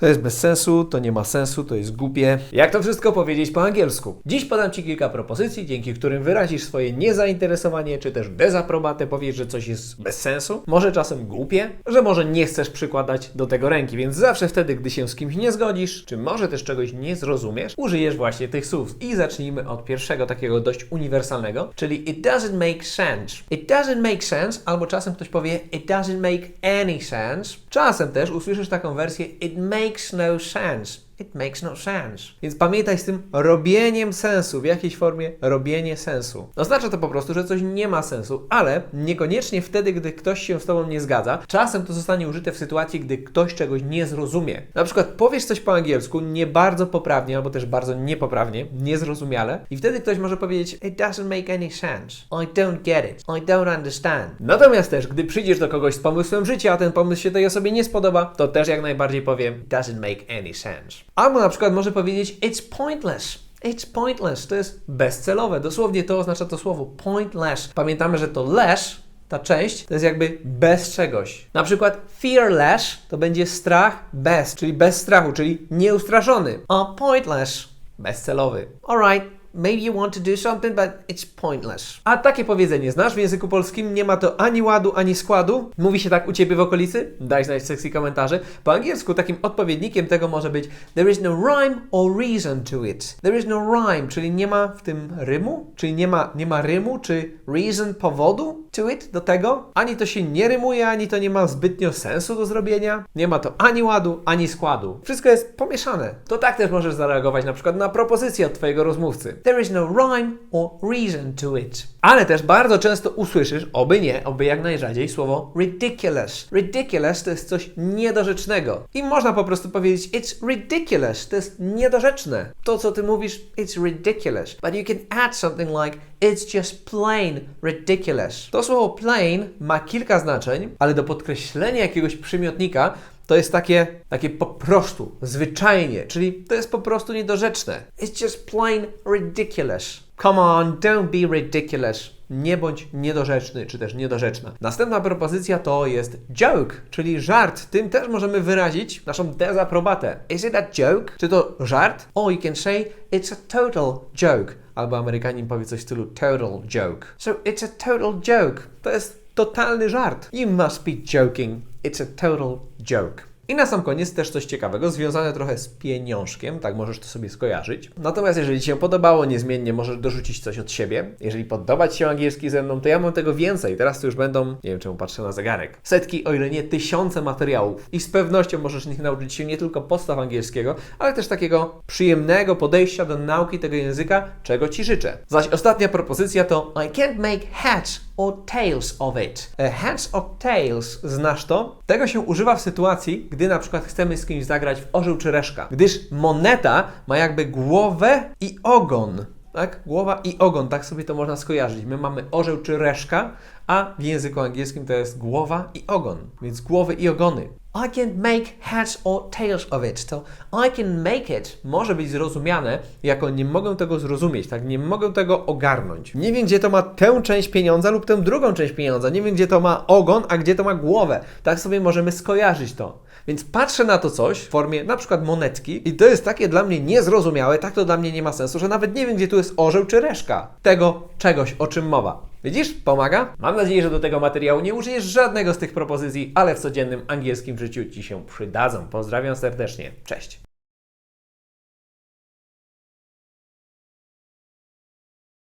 To jest bez sensu, to nie ma sensu, to jest głupie. Jak to wszystko powiedzieć po angielsku? Dziś podam Ci kilka propozycji, dzięki którym wyrazisz swoje niezainteresowanie, czy też dezaprobatę, powiesz, że coś jest bez sensu, może czasem głupie, że może nie chcesz przykładać do tego ręki, więc zawsze wtedy, gdy się z kimś nie zgodzisz, czy może też czegoś nie zrozumiesz, użyjesz właśnie tych słów. I zacznijmy od pierwszego takiego dość uniwersalnego, czyli it doesn't make sense. It doesn't make sense, albo czasem ktoś powie it doesn't make any sense. Czasem też usłyszysz taką wersję it makes no sense. It makes no sense. Więc pamiętaj z tym robieniem sensu, w jakiejś formie robienie sensu. Oznacza to po prostu, że coś nie ma sensu, ale niekoniecznie wtedy, gdy ktoś się z Tobą nie zgadza. Czasem to zostanie użyte w sytuacji, gdy ktoś czegoś nie zrozumie. Na przykład powiesz coś po angielsku nie bardzo poprawnie, albo też bardzo niepoprawnie, niezrozumiale i wtedy ktoś może powiedzieć it doesn't make any sense. I don't get it. I don't understand. Natomiast też, gdy przyjdziesz do kogoś z pomysłem życia, a ten pomysł się tej osobie nie spodoba, to też jak najbardziej powiem it doesn't make any sense. Albo na przykład może powiedzieć it's pointless. It's pointless. To jest bezcelowe. Dosłownie to oznacza to słowo pointless. Pamiętamy, że to less, ta część, to jest jakby bez czegoś. Na przykład fearless to będzie strach bez, czyli bez strachu, czyli nieustraszony. A pointless, bezcelowy. Alright. Maybe you want to do something, but it's pointless. A takie powiedzenie znasz w języku polskim? Nie ma to ani ładu, ani składu? Mówi się tak u Ciebie w okolicy? Daj znać w sekcji komentarzy. Po angielsku takim odpowiednikiem tego może być There is no rhyme or reason to it. There is no rhyme, czyli nie ma w tym rymu? Czyli nie ma, nie ma rymu, czy reason, powodu to it, do tego? Ani to się nie rymuje, ani to nie ma zbytnio sensu do zrobienia. Nie ma to ani ładu, ani składu. Wszystko jest pomieszane. To tak też możesz zareagować na przykład na propozycję od Twojego rozmówcy. There is no rhyme or reason to it. Ale też bardzo często usłyszysz, oby nie, oby jak najrzadziej, słowo ridiculous. Ridiculous to jest coś niedorzecznego. I można po prostu powiedzieć it's ridiculous, to jest niedorzeczne. To, co ty mówisz, it's ridiculous. But you can add something like it's just plain ridiculous. To słowo plain ma kilka znaczeń, ale do podkreślenia jakiegoś przymiotnika to jest takie, takie po prostu, zwyczajnie, czyli to jest po prostu niedorzeczne. It's just plain ridiculous. Come on, don't be ridiculous. Nie bądź niedorzeczny, czy też niedorzeczna. Następna propozycja to jest joke, czyli żart. Tym też możemy wyrazić naszą dezaprobatę. Is it a joke? Czy to żart? Or you can say it's a total joke. Albo Amerykanin powie coś w stylu total joke. So it's a total joke. To jest totalny żart. You must be joking. It's a total joke. I na sam koniec też coś ciekawego, związane trochę z pieniążkiem, tak możesz to sobie skojarzyć. Natomiast jeżeli Ci się podobało, niezmiennie możesz dorzucić coś od siebie. Jeżeli podoba Ci się angielski ze mną, to ja mam tego więcej. Teraz to już będą, nie wiem czemu patrzę na zegarek, setki, o ile nie tysiące materiałów. I z pewnością możesz nich nauczyć się nie tylko podstaw angielskiego, ale też takiego przyjemnego podejścia do nauki tego języka, czego Ci życzę. Zaś ostatnia propozycja to I can't make heads or tails of it. E, Heads or tails, znasz to? Tego się używa w sytuacji, gdy na przykład chcemy z kimś zagrać w orzeł czy reszka. Gdyż moneta ma jakby głowę i ogon. Tak? Głowa i ogon, tak sobie to można skojarzyć. My mamy orzeł czy reszka, a w języku angielskim to jest głowa i ogon, więc głowy i ogony. I can't make heads or tails of it. To I can make it może być zrozumiane jako nie mogę tego zrozumieć, tak? Nie mogę tego ogarnąć. Nie wiem, gdzie to ma tę część pieniądza lub tę drugą część pieniądza. Nie wiem, gdzie to ma ogon, a gdzie to ma głowę. Tak sobie możemy skojarzyć to. Więc patrzę na to coś w formie na przykład monetki i to jest takie dla mnie niezrozumiałe, tak to dla mnie nie ma sensu, że nawet nie wiem, gdzie tu jest orzeł czy reszka. Tego czegoś, o czym mowa. Widzisz? Pomaga? Mam nadzieję, że do tego materiału nie użyjesz żadnego z tych propozycji, ale w codziennym angielskim życiu Ci się przydadzą. Pozdrawiam serdecznie. Cześć!